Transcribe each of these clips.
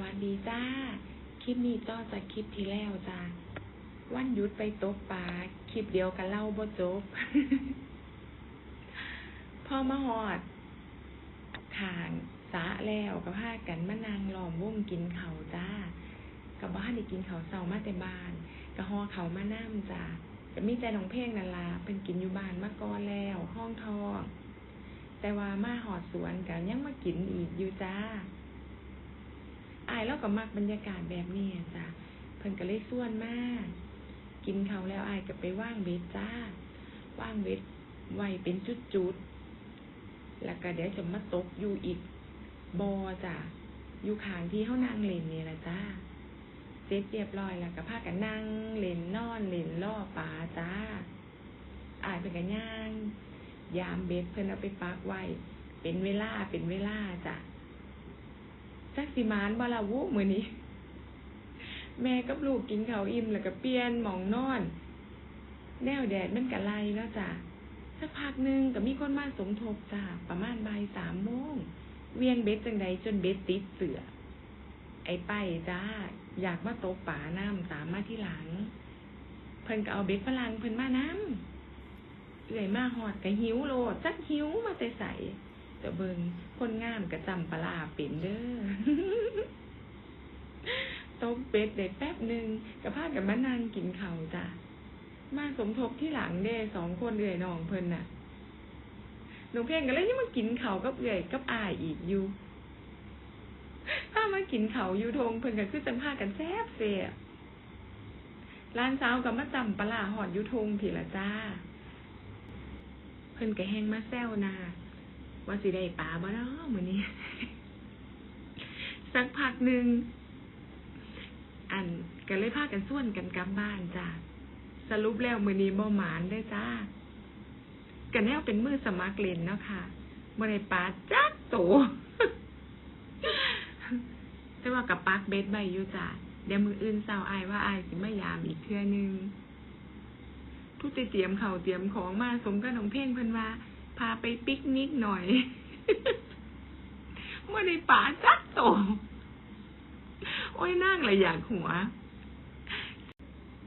วัสดีจ้า คลิปนี้ต่อจากคลิปที่แล้วจ้าวันหยุดไปตกปลาคลิปเดียวกันเล่าบ่จบ พอมาหอดทางสะแล้วก็พากันมานั่งล้อมวงกินเขาจ้า กับบ้านได้กินเขาเช้ามาแต่บ้านก็ห่อเขามานั่มจ้าก็มีแต่น้องเพ่งนั่นละเป็นกินอยู่บ้านมาก่อนแล้วห้องทอง แต่ว่ามาหอดสวนกันยังมากินอีกอยู่จ้า อายแล้วก็มักบรรยากาศแบบนี้จ้ะเพิ่นก็เลยส่วนมาก กินเขาแล้วอายก็ไปว่างเบ็ดจ้า ว่างเบ็ดไว้เป็นจุดๆ แล้วก็เดี๋ยวจะมาตกอยู่อีกบอจ้ะ อยู่ขางที่เขานั่งเล่นนี่แหละจ้าเสร็จเรียบร้อยแล้วก็พากันนั่งเล่นนอนเล่นล่อปลาจ้าอายเป็นกันย่าง ยามเบ็ดเพิ่นเอาไปปักไว้ เป็นเวลาเป็นเวลาจ้ะ จักสิมานบาลาวุมือนี้ แม่กับลูกกินข้าวอิ่มแล้วก็เปลี่ยนหมองนอน แนวแดดมันกะไลแล้วจ้ะสักพักหนึ่งก็มีคนมาสมทบจ้ะประมาณบ่ายสามโมงเวียงเบ็ดจังใดจนเบ็ดติดเสือ ไอ้ไปจ้า อยากมาตกป่าน้ำตามมาที่หลัง เพิ่นก็เอาเบ็ดฝรั่งเพิ่นมาน้ำเอื่อยมาหอดก็หิวโลดจักหิวมาแต่ใส จะเบิงคนงามกระจำปลาเป็นเด้อต้มเป็ดเด็ดแป๊บหนึ่งกับพากับมานั่งกินเขาจ้ะ มาสมทบที่หลังเด้สองคนเอื่อยน้องเพิ่นน่ะหนูเพียงกันเลยนี่มากินเขากับเอื่อยกับอายอีกอยู่ถ้ามากินเขาอยู่ทงเพิ่นก็คือจังพากันแซ่บเสียร้านเช้ากับมาจำปลาหอดยุทงผีละจ้า เพิ่นก็แห้งมาแซวนา ว่าสิได้ปลาบ่เนาะมื้อนี้ สักพักหนึ่งอันก็เลยพากันส่วนกันกลับบ้านจ้ะสรุปแล้วมื้อนี้บ่หมานได้จ้าก็แนวเป็นมือสมัครเล่นเนาะค่ะบ่ได้ปลาจักโตวแต่ว่ากับปักเบ็ดใบอยู่จ้ะเดี๋ยวมืออื่นเศร้าอายว่าอายสิมายามอีกเทื่อนึงทุกเตรียมเข่าเตรียมของมาสมกับน้องเพ่งเพิ่นว่าาไปปิกนิกหน่อยเมื่อในป่าจักโต โอ้ยนั่งเลยอยากหัว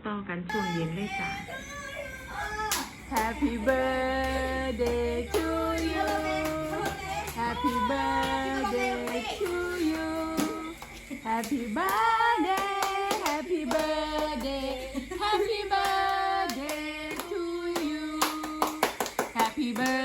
ต่อกันช่วงเย็นเลยจ้ะ Happy birthday to you Happy birthday to you Happy birthday Happy birthday Happy birthday to you Happy birthday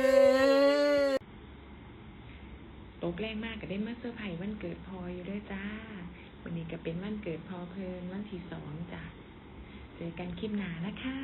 แรงมากก็ได้มาเซอร์ไพรส์วันเกิดพออยู่ด้วยจ้า วันนี้ก็เป็นวันเกิดพอเพลินวันที่สองจ้ะ เจอกันคลิปหน้านะคะ